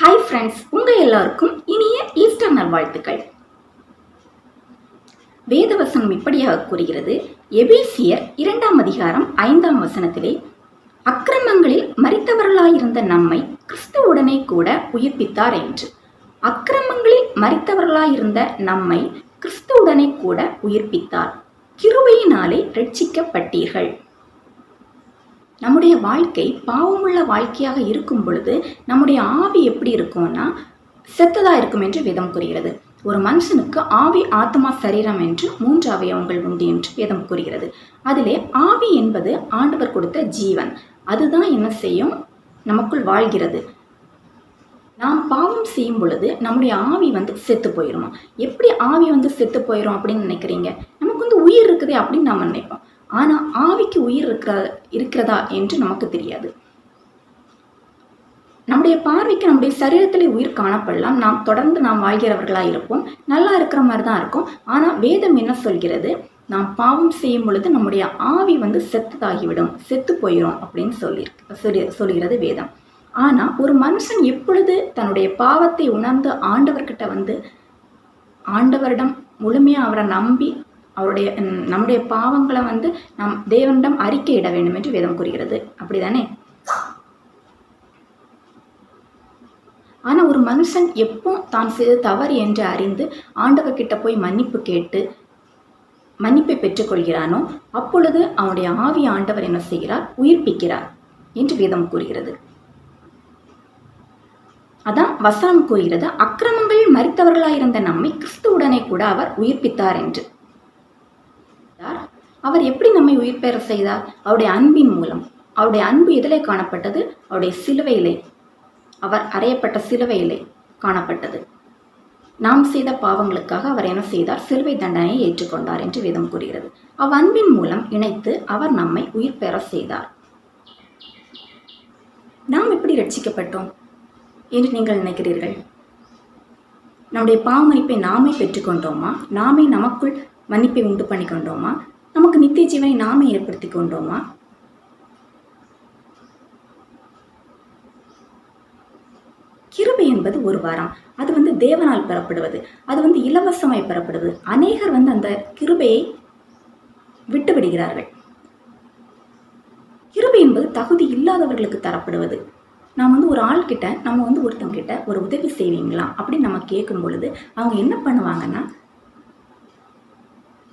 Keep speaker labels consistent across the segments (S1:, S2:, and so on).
S1: Hi friends உங்கள் எல்லாருக்கும் இனிய ஈஸ்டர் நல்வாழ்த்துக்கள். வேதவசனம் இப்படியாக கூறுகிறது. எபேசியர் இரண்டாம் அதிகாரம் ஐந்தாம் வசனத்திலே அக்கிரமங்களில் மறித்தவர்களாயிருந்த நம்மை கிறிஸ்துவுடனே கூட உயிர்ப்பித்தார் என்று. அக்கிரமங்களில் மறித்தவர்களாயிருந்த நம்மை கிறிஸ்துவுடனே கூட உயிர்ப்பித்தார். கிருபையினாலே ரட்சிக்கப்பட்டீர்கள். நம்முடைய வாழ்க்கை பாவமுள்ள வாழ்க்கையாக இருக்கும் பொழுது நம்முடைய ஆவி எப்படி இருக்கும்னா செத்ததாக இருக்கும் என்று வேதம் கூறுகிறது. ஒரு மனுஷனுக்கு ஆவி ஆத்மா சரீரம் என்று மூன்று அவயவங்கள் உண்டு என்று வேதம் கூறுகிறது. அதிலே ஆவி என்பது ஆண்டவர் கொடுத்த ஜீவன். அதுதான் என்ன செய்யும்? நமக்குள் வாழ்கிறது. நாம் பாவம் செய்யும் பொழுது நம்முடைய ஆவி வந்து செத்து போயிடுமா? எப்படி ஆவி வந்து செத்து போயிடும் அப்படின்னு நினைக்கிறீங்க? நமக்கு வந்து உயிர் இருக்குதே அப்படின்னு நம்ம நினைப்போம். ஆனால் ஆவிக்கு உயிர் இருக்கிற இருக்கிறதா என்று நமக்கு தெரியாது. நம்முடைய பார்வைக்கு நம்முடைய சரீரத்திலே உயிர் காணப்படலாம். நாம் தொடர்ந்து நாம் வாழ்கிறவர்களாக இருப்போம். நல்லா இருக்கிற மாதிரி தான் இருக்கும். ஆனால் வேதம் என்ன சொல்கிறது? நாம் பாவம் செய்யும் பொழுது நம்முடைய ஆவி வந்து செத்ததாகிவிடும். செத்து போயிடும் அப்படின்னு சொல்லி சொல்லி சொல்கிறது வேதம். ஆனால் ஒரு மனுஷன் எப்பொழுது தன்னுடைய பாவத்தை உணர்ந்து ஆண்டவர்கிட்ட வந்து ஆண்டவரிடம் முழுமையாக அவரை நம்பி அவருடைய நம்முடைய பாவங்களை வந்து நாம் தேவனிடம் அறிக்கையிட வேண்டும் என்று வேதம் கூறுகிறது. அப்படிதானே? ஆனால் ஒரு மனுஷன் எப்போ தான் செய்த தவறு என்று அறிந்து ஆண்டவர்கிட்ட போய் மன்னிப்பு கேட்டு மன்னிப்பை பெற்றுக்கொள்கிறானோ அப்பொழுது அவனுடைய ஆவி ஆண்டவர் என்ன செய்கிறார்? உயிர்ப்பிக்கிறார் என்று வேதம் கூறுகிறது. அதான் வசனம் கூறுகிறது அக்கிரமங்களில் மறித்தவர்களாயிருந்த நம்மை கிறிஸ்துவுடனே கூட அவர் உயிர்ப்பித்தார் என்று. அவர் எப்படி நம்மை உயிர் பெற செய்தார்? அவருடைய அன்பின் மூலம். அவருடைய அன்பு எதிலே காணப்பட்டது அவருடைய சிலுவையிலே. அவர் அறையப்பட்ட சிலுவையிலே காணப்பட்டது. நாம் செய்த பாவங்களுக்காக அவர் என்ன செய்தார்? சிலுவை தண்டனையை ஏற்றுக்கொண்டார் என்று வேதம் கூறுகிறது. அவ் அன்பின் மூலம் இணைத்து அவர் நம்மை உயிர் பெற செய்தார். நாம் எப்படி ரட்சிக்கப்பட்டோம் என்று நீங்கள் நினைக்கிறீர்கள்? நம்முடைய பாவ மன்னிப்பை நாமே பெற்றுக்கொண்டோமா? நாமே நமக்குள் மன்னிப்பை உண்டு பண்ணிக்கொண்டோமா? நமக்கு நித்திய ஜீவனை நாம ஏற்படுத்தி கொண்டோமா? கிருபை என்பது ஒரு வாரம். அது வந்து தேவனால் பெறப்படுவது. அது வந்து இலவசமாய் பெறப்படுவது. அநேகர் வந்து அந்த கிருபையை விட்டு விடுகிறார்கள் கிருபை என்பது தகுதி இல்லாதவர்களுக்கு தரப்படுவது. நாம் வந்து ஒரு ஆள்கிட்ட நம்ம வந்து ஒருத்தவங்கிட்ட ஒரு உதவி செய்வீங்களா? அப்படின்னு நம்ம கேட்கும் பொழுது அவங்க என்ன பண்ணுவாங்கன்னா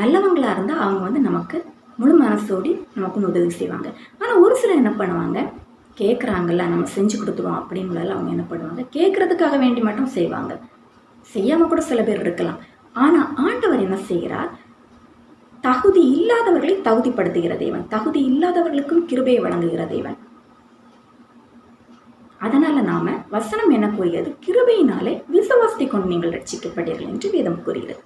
S1: நல்லவங்களாக இருந்தால் அவங்க வந்து நமக்கு முழு மனசோடி நமக்கு வந்து உதவி செய்வாங்க. ஆனால் ஒரு சிலர் என்ன பண்ணுவாங்க? கேட்குறாங்கல்ல நம்ம செஞ்சு கொடுத்துருவோம் அப்படிங்கிறதால அவங்க என்ன பண்ணுவாங்க? கேட்குறதுக்காக வேண்டி மட்டும் செய்வாங்க. செய்யாமல் கூட சில பேர் இருக்கலாம். ஆனால் ஆண்டவர் என்ன செய்கிறார்? தகுதி இல்லாதவர்களை தகுதிப்படுத்துகிற தேவன். தகுதி இல்லாதவர்களுக்கும் கிருபையை வழங்குகிற தேவன். அதனால நாம வசனம் என்ன கூறுகிறது? கிருபையினாலே விசுவாசத்தை கொண்டு நீங்கள் ரட்சிக்கப்படுகிறீர்கள் என்று வேதம் கூறுகிறது.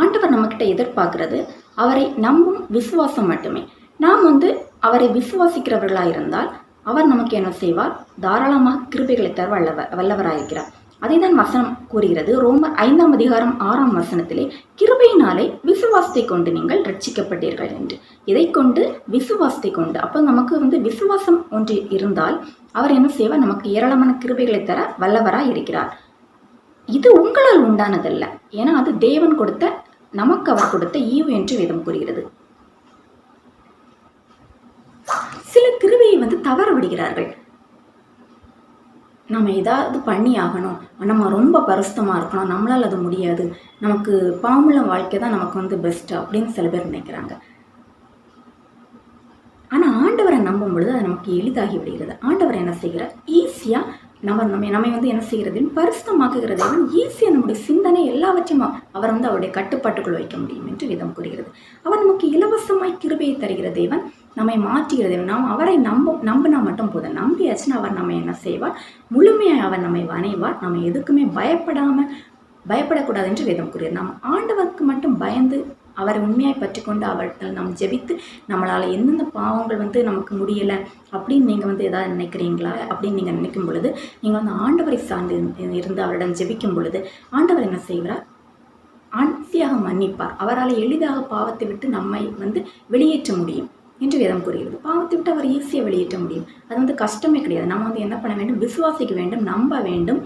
S1: ஆண்டவர் நம்மக்கிட்ட எதிர்பார்க்கறது அவரை நம்பும் விசுவாசம் மட்டுமே. நாம் வந்து அவரை விசுவாசிக்கிறவர்களாக இருந்தால் அவர் நமக்கு என்ன செய்வார்? தாராளமாக கிருபைகளை தர வல்லவர் வல்லவராயிருக்கிறார். அதை தான் வசனம் கூறுகிறது. ரோமர் ஐந்தாம் அதிகாரம் ஆறாம் வசனத்திலே கிருபையினாலே விசுவாசத்தை கொண்டு நீங்கள் ரட்சிக்கப்பட்டீர்கள் என்று. இதை கொண்டு விசுவாசத்தை கொண்டு அப்போ நமக்கு வந்து விசுவாசம் ஒன்று இருந்தால் அவர் என்ன செய்வார்? நமக்கு ஏராளமான கிருபைகளை தர வல்லவராக இருக்கிறார் இது உங்களால் உண்டானதல்ல. ஏன்னா அது தேவன் கொடுத்த நமக்கு அவர் கொடுத்த ஈவு என்று வேதம் கூறுகிறது. சில கிருவியை வந்து தவற விடுகிறார்கள். நம்ம ஏதாவது பண்ணி ஆகணும். நம்ம ரொம்ப பரிசுத்தமாக இருக்கணும். நம்மளால் அது முடியாது. நமக்கு பாமுள்ள வாழ்க்கை தான் நமக்கு வந்து பெஸ்ட்டு அப்படின்னு சில பேர் நினைக்கிறாங்க. ஆனால் ஆண்டவரை நம்பும் பொழுது அது நமக்கு எளிதாகி விடுகிறது. ஆண்டவர் என்ன செய்கிறார்? ஈஸியாக நம்ம நம்ம நம்மை வந்து என்ன செய்கிறது? பரிசுத்தமாக்குகிறது. தேவன் ஈஸியாக நம்முடைய சிந்தனை எல்லாவற்றையும் அவர் வந்து அவருடைய கட்டுப்பாட்டுக்குள் வைக்க முடியும் என்று விதம் கூறுகிறது. அவர் நமக்கு இலவசமாய் கிருபையை தருகிற தேவன் நம்மை மாற்றுகிற தேவன். நாம் அவரை நம்ப நம்பினா மட்டும் போதும். நம்பியாச்சுன்னா அவர் நம்ம என்ன செய்வார்? முழுமையாக அவர் நம்மை வணைவார். நம்ம எதுக்குமே பயப்படாமல் பயப்படக்கூடாது என்று வேதம் கூறுகிறது. நாம் ஆண்டவருக்கு மட்டும் பயந்து அவரை உண்மையாய் பற்றி கொண்டு அவர்கிட்ட நாம் ஜெபித்து நம்மளால் எந்தெந்த பாவங்கள் வந்து நமக்கு முடியலை அப்படின்னு நீங்கள் வந்து எதாவது நினைக்கிறீங்களா அப்படின்னு நீங்கள் நினைக்கும் பொழுது நீங்கள் வந்து ஆண்டவரை சார்ந்து இருந்து- அவரிடம் ஜெபிக்கும் பொழுது ஆண்டவர் என்ன செய்கிறார் ஆன்சியாக மன்னிப்பார். அவரால் எளிதாக பாவத்தை விட்டு நம்மை வந்து வெளியேற்ற முடியும் என்று வேதம் கூறுகிறது. பாவத்தை விட்டு அவர் ஈஸியாக வெளியேற்ற முடியும். அது வந்து கஷ்டமே கிடையாது. நம்ம வந்து என்ன பண்ண வேண்டும்? விசுவாசிக்க வேண்டும் நம்ப வேண்டும்.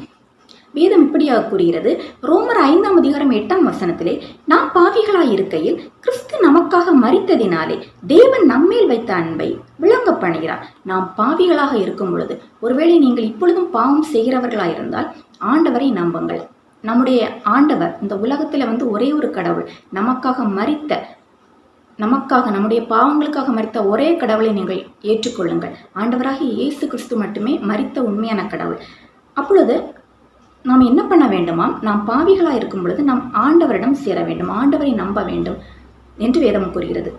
S1: வேதம் இப்படியாக கூறுகிறது. ரோமர் ஐந்தாம் அதிகாரம் எட்டாம் வசனத்திலே நாம் பாவிகளாய் இருக்கையில் கிறிஸ்து நமக்காக மரித்ததினாலே தேவன் நம்மேல் வைத்த அன்பை விளங்க பண்ணுகிறார் நாம் பாவிகளாக இருக்கும் பொழுது ஒருவேளை நீங்கள் இப்பொழுதும் பாவம் செய்கிறவர்களாயிருந்தால் ஆண்டவரை நம்புங்கள். நம்முடைய ஆண்டவர் இந்த உலகத்தில் வந்து ஒரே ஒரு கடவுள். நமக்காக மரித்த நமக்காக நம்முடைய பாவங்களுக்காக மரித்த ஒரே கடவுளை நீங்கள் ஏற்றுக்கொள்ளுங்கள். ஆண்டவராகிய இயேசு கிறிஸ்து மட்டுமே மறித்த உண்மையான கடவுள். அப்பொழுது நாம் என்ன பண்ண வேண்டுமாம் நாம் பாவிகளாக இருக்கும் பொழுது நாம் ஆண்டவரிடம் சேர வேண்டும் ஆண்டவரை நம்ப வேண்டும் என்று வேதம் கூறுகிறது.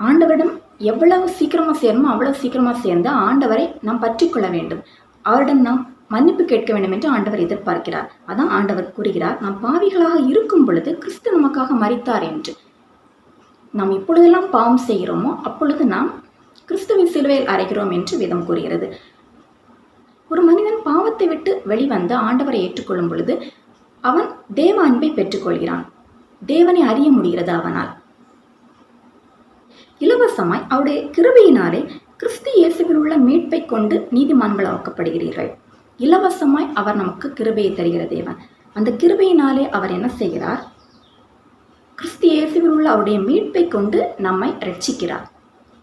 S1: ஆண்டவரிடம் எவ்வளவு சீக்கிரமாக சேரணுமோ அவ்வளவு சீக்கிரமாக சேர்ந்து ஆண்டவரை நாம் பற்றி கொள்ள வேண்டும். அவரிடம் நாம் மன்னிப்பு கேட்க வேண்டும் என்று ஆண்டவர் எதிர்பார்க்கிறார். அதான் ஆண்டவர் கூறுகிறார் நாம் பாவிகளாக இருக்கும் பொழுது கிறிஸ்து நமக்காக மறித்தார் என்று. நாம் இப்பொழுதெல்லாம் பாவம் செய்கிறோமோ அப்பொழுது நாம் கிறிஸ்துவின் சிலுவையில் அறைகிறோம் என்று வேதம் கூறுகிறது. ஒரு மனிதன் பாவத்தை விட்டு வெளிவந்து ஆண்டவரை ஏற்றுக்கொள்ளும் பொழுது அவன் தேவ அன்பை பெற்றுக்கொள்கிறான். தேவனை அறிய முடிகிறது அவனால். இலவசமாய் அவருடைய கிருபையினாலே கிறிஸ்து இயேசுவில் உள்ள மீட்பை கொண்டு நீதிமான்களாக்கப்படுகிறீர்கள். இலவசமாய் அவர் நமக்கு கிருபையை தருகிற தேவன். அந்த கிருபையினாலே அவர் என்ன செய்கிறார்? கிறிஸ்து இயேசுவில் உள்ள அவருடைய மீட்பை கொண்டு நம்மை ரட்சிக்கிறார்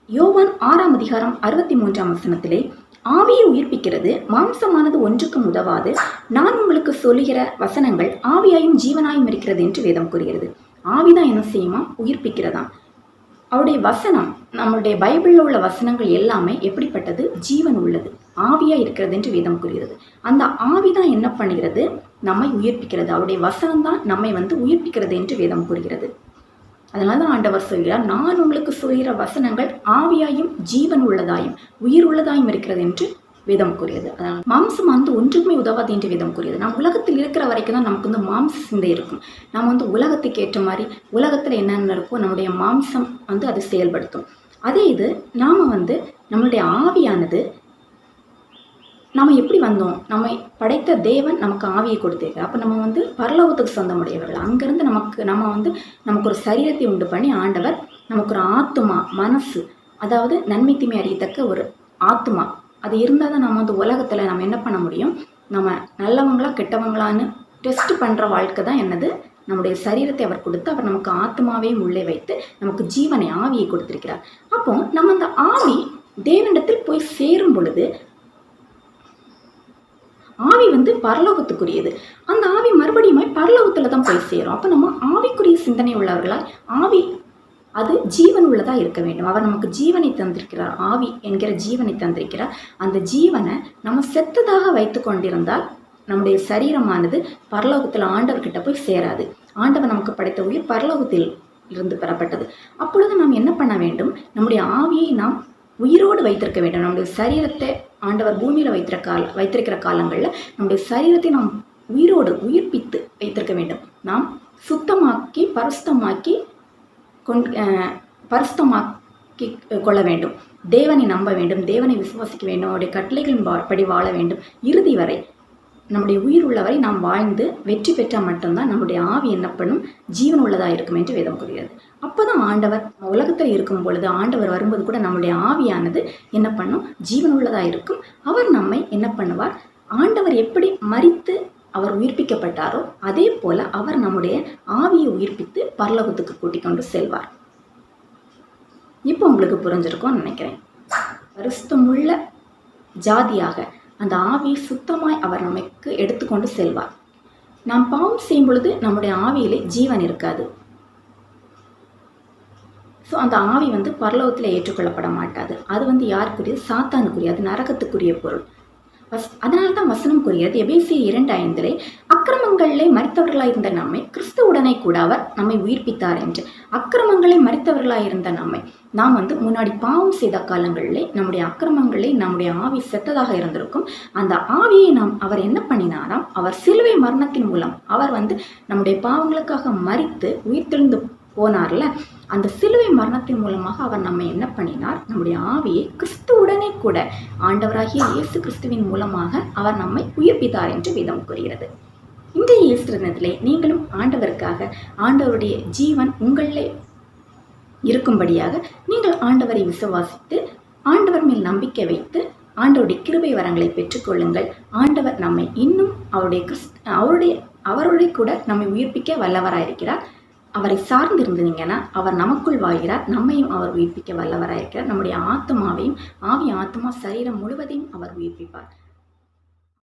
S1: யோவான் ஆறாம் அதிகாரம் அறுபத்தி மூன்றாம் வசனத்திலே ஆவியை உயிர்ப்பிக்கிறது மாம்சமானது ஒன்றுக்கும் உதவாது. நான் உங்களுக்கு சொல்லுகிற வசனங்கள் ஆவியாயும் ஜீவனாயும் இருக்கிறது என்று வேதம் கூறுகிறது. ஆவிதான் என்ன செய்யுமா? உயிர்ப்பிக்கிறதாம். அவருடைய வசனம் நம்மளுடைய பைபிளில் உள்ள வசனங்கள் எல்லாமே எப்படிப்பட்டது? ஜீவன் உள்ளது ஆவியாக இருக்கிறது என்று வேதம் கூறுகிறது. அந்த ஆவி தான் என்ன பண்ணுகிறது? நம்மை உயிர்ப்பிக்கிறது. அவருடைய வசனம் தான் நம்மை வந்து உயிர்ப்பிக்கிறது என்று வேதம் கூறுகிறது. அதனால தான் ஆண்டவர் சொல்கிறார் நான் உங்களுக்கு சொல்கிற வசனங்கள் ஆவியாயும் ஜீவன் உள்ளதாயும் உயிர் உள்ளதாயும் இருக்கிறது என்று வேதம் கூறியது. அதனால் மாம்சம் வந்து ஒன்றுக்குமே உதவாது என்று வேதம் கூறியது. நாம் உலகத்தில் இருக்கிற வரைக்கும் தான் நமக்கு வந்து மாம்ச சிந்தை இருக்கும். நாம் வந்து உலகத்துக்கு ஏற்ற மாதிரி உலகத்தில் என்னென்ன இருக்கோ நம்முடைய மாம்சம் வந்து அது செயல்படுத்தும். அதே இது நாம் வந்து நம்மளுடைய ஆவியானது நம்ம எப்படி வந்தோம்? நம்ம படைத்த தேவன் நமக்கு ஆவியை கொடுத்திருக்கார் அப்போ நம்ம வந்து பரலோகத்துக்கு சொந்தமுடையவர்கள். அங்கேருந்து நமக்கு நம்ம வந்து நமக்கு ஒரு சரீரத்தை உண்டு பண்ணி ஆண்டவர் நமக்கு ஒரு ஆத்துமா மனசு அதாவது நன்மை தீமை அறியத்தக்க ஒரு ஆத்துமா. அது இருந்தால் தான் நம்ம வந்து உலகத்தில் நம்ம என்ன பண்ண முடியும்? நம்ம நல்லவங்களா கெட்டவங்களான்னு டெஸ்ட் பண்ணுற வாழ்க்கை தான் என்னது? நம்முடைய சரீரத்தை அவர் கொடுத்து அவர் நமக்கு ஆத்மாவையும் உள்ளே வைத்து நமக்கு ஜீவனை ஆவியை கொடுத்திருக்கிறார். அப்போ நம்ம அந்த ஆவி தேவனிடத்தில் போய் சேரும் பொழுது ஆவி வந்து பரலோகத்துக்குரியது. அந்த ஆவி மறுபடியுமே பரலோகத்தில் தான் போய் சேரும். அப்போ நம்ம ஆவிக்குரிய சிந்தனை உள்ளவர்களாய் ஆவி அது ஜீவன் உள்ளதாக இருக்க வேண்டும். அவர் நமக்கு ஜீவனை தந்திருக்கிறார். ஆவி என்கிற ஜீவனை தந்திருக்கிறார். அந்த ஜீவனை நம்ம செத்ததாக வைத்து கொண்டிருந்தால் நம்முடைய சரீரமானது பரலோகத்தில் ஆண்டவர்கிட்ட போய் சேராது. ஆண்டவர் நமக்கு படைத்த உயிர் பரலோகத்தில் இருந்து பெறப்பட்டது. அப்பொழுது நாம் என்ன பண்ண வேண்டும்? நம்முடைய ஆவியை நாம் உயிரோடு வைத்திருக்க வேண்டும். நம்முடைய சரீரத்தை ஆண்டவர் பூமியில் வைத்திருக்க கால வைத்திருக்கிற காலங்களில் நம்முடைய சரீரத்தை நாம் உயிரோடு உயிர்ப்பித்து வைத்திருக்க வேண்டும். நாம் சுத்தமாக்கி பரிசுத்தமாக்கி கொண் பரிசுத்தமாக்கி கொள்ள வேண்டும். தேவனை நம்ப வேண்டும் தேவனை விசுவாசிக்க வேண்டும் அவருடைய கட்டளைகளின் படி வாழ வேண்டும். இறுதி வரை நம்முடைய உயிர் உள்ளவரை நாம் வாழ்ந்து வெற்றி பெற்றால் மட்டும்தான் நம்முடைய ஆவி என்ன பண்ணும் ஜீவன் உள்ளதாக இருக்கும் என்று வேதம் கூறுகிறது. அப்போ தான் ஆண்டவர் உலகத்தில் இருக்கும் பொழுது ஆண்டவர் வரும்போது கூட நம்முடைய ஆவியானது என்ன பண்ணும்? ஜீவன் உள்ளதாக இருக்கும். அவர் நம்மை என்ன பண்ணுவார்? ஆண்டவர் எப்படி மறித்து அவர் உயிர்ப்பிக்கப்பட்டாரோ அதே போல அவர் நம்முடைய ஆவியை உயிர்ப்பித்து பரலோகத்துக்கு கூட்டிக் கொண்டு செல்வார். இப்போ உங்களுக்கு புரிஞ்சிருக்கும்னு நினைக்கிறேன். வருஷமுள்ள ஜாதியாக அந்த ஆவியை சுத்தமாய் அவர் நமக்கு எடுத்துக்கொண்டு செல்வார். நாம் பாவம் செய்யும் பொழுது நம்முடைய ஆவியிலே ஜீவன் இருக்காது. ஸோ அந்த ஆவி வந்து பரலோகத்தில் ஏற்றுக்கொள்ளப்பட மாட்டாது அது வந்து யாருக்குரியது? சாத்தானுக்குரிய அது நரகத்துக்குரிய பொருள். வஸ் அதனால தான் வசனம் கூறுகிறது எபேசிய இரண்டு ஐந்திலே அக்கிரமங்களிலே மறித்தவர்களாய் இருந்த நம்மை கிறிஸ்துவுடனே கூட அவர் நம்மை உயிர்ப்பித்தார் என்று. அக்கிரமங்களை மறித்தவர்களாய் இருந்த நம்மை நாம் வந்து முன்னாடி பாவம் செய்த காலங்களிலே நம்முடைய அக்கிரமங்களே நம்முடைய ஆவி செத்ததாக இருந்திருக்கும். அந்த ஆவியை நாம் அவர் என்ன பண்ணினாராம்? அவர் சிலுவை மரணத்தின் மூலம் அவர் வந்து நம்முடைய பாவங்களுக்காக மறித்து உயிர்த்தெழுந்து போனார்ல. அந்த சிலுவை மரணத்தின் மூலமாக அவர் நம்மை என்ன பண்ணினார்? நம்முடைய ஆவியை கிறிஸ்துவுடனே கூட ஆண்டவராகிய இயேசு கிறிஸ்துவின் மூலமாக அவர் நம்மை உயிர்ப்பித்தார் என்று வேதம் கூறுகிறது. இந்த இயேசு தினத்திலே நீங்களும் ஆண்டவருக்காக ஆண்டவருடைய ஜீவன் உங்களிலே இருக்கும்படியாக நீங்கள் ஆண்டவரை விசுவாசித்து ஆண்டவர் மேல் நம்பிக்கை வைத்து ஆண்டவருடைய கிருபை வரங்களை பெற்றுக்கொள்ளுங்கள். ஆண்டவர் நம்மை இன்னும் அவருடைய கிறிஸ்த அவருடைய அவருடைய கூட நம்மை உயிர்ப்பிக்க வல்லவராயிருக்கிறார். அவரை சார்ந்திருந்தீங்கன்னா அவர் நமக்குள் வாழ்கிறார் நம்மையும் அவர் உயிர்ப்பிக்க வல்லவராயிருக்கிறார். நம்முடைய ஆத்மாவையும் ஆவி ஆத்மா சரீரம் முழுவதையும் அவர் உயிர்ப்பிப்பார்.